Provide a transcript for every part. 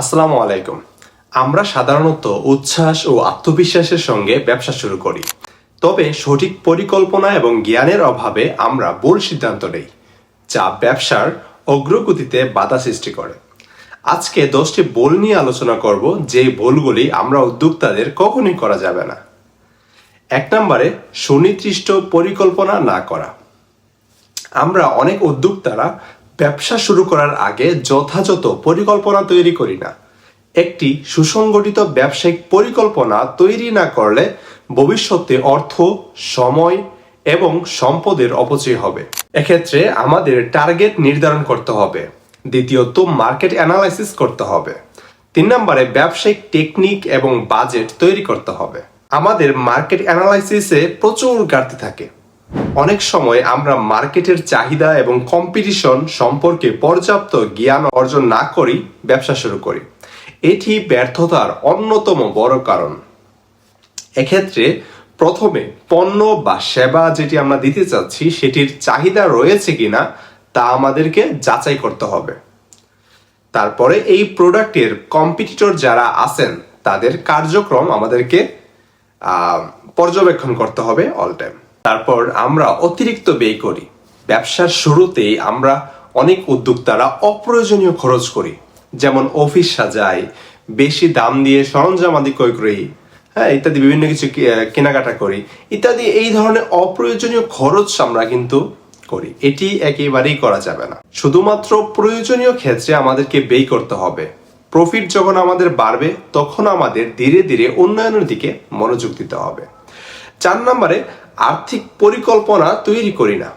আসসালামু আলাইকুম। আমরা সাধারণত উচ্ছ্বাস ও আত্মবিশ্বাসের সঙ্গে ব্যবসা শুরু করি। তবে সঠিক পরিকল্পনা এবং জ্ঞানের অভাবে আমরা ভুল সিদ্ধান্ত নেই, যা ব্যবসার অগ্রগতিতে বাধা সৃষ্টি করে। আজকে দশটি ভুল নিয়ে আলোচনা করব, যে ভুলগুলি আমরা উদ্যোক্তাদের কখনোই করা যাবে না। এক নম্বরে, সুনির্দিষ্ট পরিকল্পনা না করা। আমরা অনেক উদ্যোক্তারা ব্যবসা শুরু করার আগে যথাযথ পরিকল্পনা তৈরি করি না। একটি সুসংগঠিত ব্যবসায়িক পরিকল্পনা তৈরি না করলে ভবিষ্যতে অর্থ, সময় এবং সম্পদের অপচয় হবে। এক্ষেত্রে আমাদের টার্গেট নির্ধারণ করতে হবে। দ্বিতীয়ত, মার্কেট অ্যানালাইসিস করতে হবে। তিন নম্বরে, ব্যবসায়িক টেকনিক এবং বাজেট তৈরি করতে হবে। আমাদের মার্কেট অ্যানালাইসিসে প্রচুর ঘাটতি থাকে। অনেক সময় আমরা মার্কেটের চাহিদা এবং কম্পিটিশন সম্পর্কে পর্যাপ্ত জ্ঞান অর্জন না করেই ব্যবসা শুরু করি। এটি ব্যর্থতার অন্যতম বড় কারণ। এক্ষেত্রে প্রথমে পণ্য বা সেবা যেটি আমরা দিতে চাচ্ছি, সেটির চাহিদা রয়েছে কিনা তা আমাদেরকে যাচাই করতে হবে। তারপরে এই প্রোডাক্টের কম্পিটিটর যারা আছেন, তাদের কার্যক্রম আমাদেরকে পর্যবেক্ষণ করতে হবে অল টাইম তারপর আমরা অতিরিক্ত ব্যয় করি। ব্যবসার শুরুতেই আমরা অনেক উদ্যোক্তারা অপ্রয়োজনীয় খরচ করি। যেমন অফিস সাজাই, বেশি দাম দিয়ে সরঞ্জাম আদি ক্রয় করি হ্যাঁ ইত্যাদি বিভিন্ন কিছু কেনাকাটা করি। ইত্যাদি এই ধরনের অপ্রয়োজনীয় খরচ আমরা কিন্তু করি। এটি একেবারেই করা যাবে না। শুধুমাত্র প্রয়োজনীয় ক্ষেত্রে আমাদেরকে ব্যয় করতে হবে। প্রফিট যখন আমাদের বাড়বে, তখন আমাদের ধীরে ধীরে উন্নয়নের দিকে মনোযোগ দিতে হবে। চার নম্বরে আর্থিক পরিকল্পনা তৈরি করি না।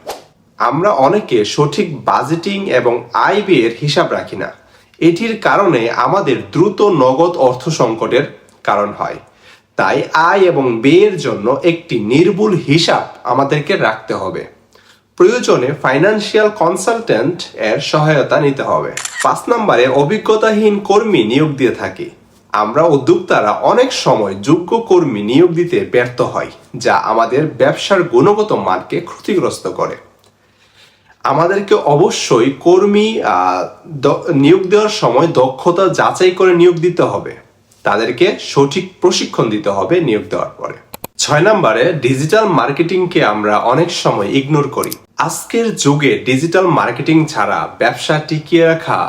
আমরা অনেকে সঠিক বাজেটিং এবং আয় ব্যয়ের হিসাব রাখি না। এটির কারণে আমাদের দ্রুত নগদ অর্থ সংকটের কারণ হয়। তাই আয় এবং ব্যয়ের জন্য একটি নির্ভুল হিসাব আমাদেরকে রাখতে হবে। প্রয়োজনে ফাইন্যান্সিয়াল কনসালটেন্ট এর সহায়তা নিতে হবে। পাঁচ নম্বরে অভিজ্ঞতাহীন কর্মী নিয়োগ দিয়ে থাকি। আমরা উদ্যোক্তারা অনেক সময় যোগ্য কর্মী নিয়োগ দিতে ব্যর্থ হয়, যা আমাদের ব্যবসার গুণগত মানকে ক্ষতিগ্রস্ত করে। আমাদেরকে অবশ্যই কর্মী নিয়োগ দেওয়ার সময় দক্ষতা যাচাই করে নিয়োগ দিতে হবে। তাদেরকে সঠিক প্রশিক্ষণ দিতে হবে নিয়োগ দেওয়ার পরে। ছয় নম্বরে, ডিজিটাল মার্কেটিংকে আমরা অনেক সময় ইগনোর করি। আজকের যুগে ডিজিটাল মার্কেটিং ছাড়া ব্যবসা টিকিয়ে রাখা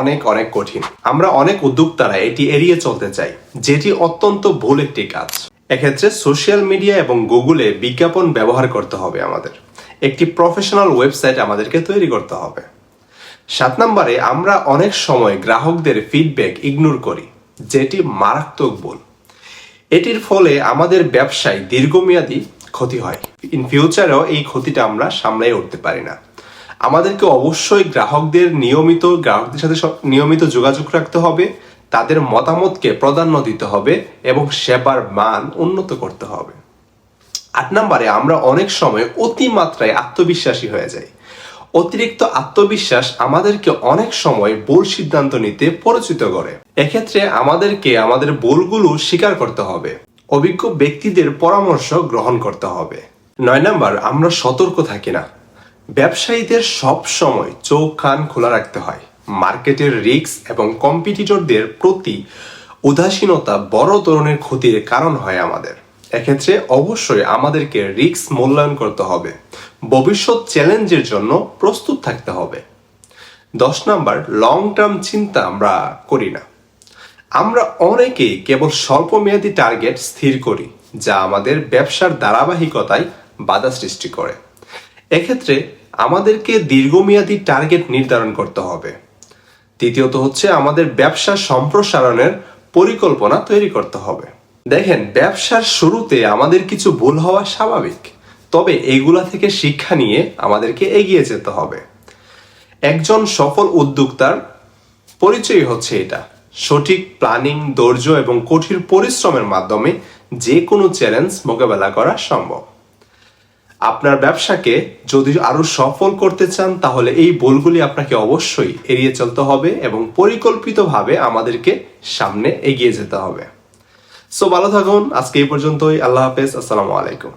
অনেক অনেক কঠিন। আমরা অনেক উদ্যোক্তারা এটি এড়িয়ে চলতে চাই, যেটি অত্যন্ত ভুল একটি কাজ। এক্ষেত্রে সোশ্যাল মিডিয়া এবং গুগলে বিজ্ঞাপন ব্যবহার করতে হবে আমাদের। একটি প্রফেশনাল ওয়েবসাইট আমাদেরকে তৈরি করতে হবে। সাত নম্বরে, আমরা অনেক সময় গ্রাহকদের ফিডব্যাক ইগনোর করি, যেটি মারাত্মক ভুল। এটির ফলে আমাদের ব্যবসায় দীর্ঘমেয়াদী ক্ষতি হয়। ইন ফিউচারেও এই ক্ষতিটা আমরা সামলাই উঠতে পারি না। আমাদেরকে অবশ্যই গ্রাহকদের নিয়মিত, গ্রাহকদের সাথে নিয়মিত যোগাযোগ রাখতে হবে, তাদের মতামতকে প্রাধান্য দিতে হবে এবং সেবার মান উন্নত করতে হবে। আট নম্বরে আমরা অনেক সময় অতিমাত্রায় আত্মবিশ্বাসী হয়ে যাই। অতিরিক্ত আত্মবিশ্বাস আমাদেরকে অনেক সময় ভুল সিদ্ধান্ত নিতে পরিচিত করে। এক্ষেত্রে আমাদেরকে আমাদের ভুলগুলো স্বীকার করতে হবে। অভিজ্ঞ ব্যক্তিদের পরামর্শ গ্রহণ করতে হবে। নয় নাম্বার, আমরা সতর্ক থাকি না। ব্যবসায়ীদের সব সময় চোখ কান খোলা রাখতে হয়। মার্কেটের রিস্ক এবং কম্পিটিটরদের প্রতি উদাসীনতা বড় ধরনের ক্ষতির কারণ হয় আমাদের। এক্ষেত্রে অবশ্যই আমাদেরকে রিস্ক মূল্যায়ন করতে হবে। ভবিষ্যৎ চ্যালেঞ্জের জন্য প্রস্তুত থাকতে হবে। দশ নাম্বার লং টার্ম চিন্তা আমরা করি না। আমরা অনেকেই কেবল স্বল্পমেয়াদী টার্গেট স্থির করি, যা আমাদের ব্যবসার ধারাবাহিকতায় বাধা সৃষ্টি করে। এক্ষেত্রে আমাদেরকে দীর্ঘমেয়াদী টার্গেট নির্ধারণ করতে হবে। তৃতীয়ত হচ্ছে আমাদের ব্যবসা সম্প্রসারণের পরিকল্পনা তৈরি করতে হবে। দেখেন, ব্যবসার শুরুতে আমাদের কিছু ভুল হওয়া স্বাভাবিক, তবে এগুলা থেকে শিক্ষা নিয়ে আমাদেরকে এগিয়ে যেতে হবে। একজন সফল উদ্যোক্তার পরিচয় হচ্ছে এটা। সঠিক প্ল্যানিং, ধৈর্য এবং কঠিন পরিশ্রমের মাধ্যমে যে কোনো চ্যালেঞ্জ মোকাবেলা করা সম্ভব। আপনার ব্যবসাকে যদি আরও সফল করতে চান, তাহলে এই ভুলগুলি আপনাকে অবশ্যই এড়িয়ে চলতে হবে এবং পরিকল্পিতভাবে আমাদেরকে সামনে এগিয়ে যেতে হবে। সো ভালো থাকুন। আজকে এই পর্যন্তই। আল্লাহ হাফেজ। আসসালামু আলাইকুম।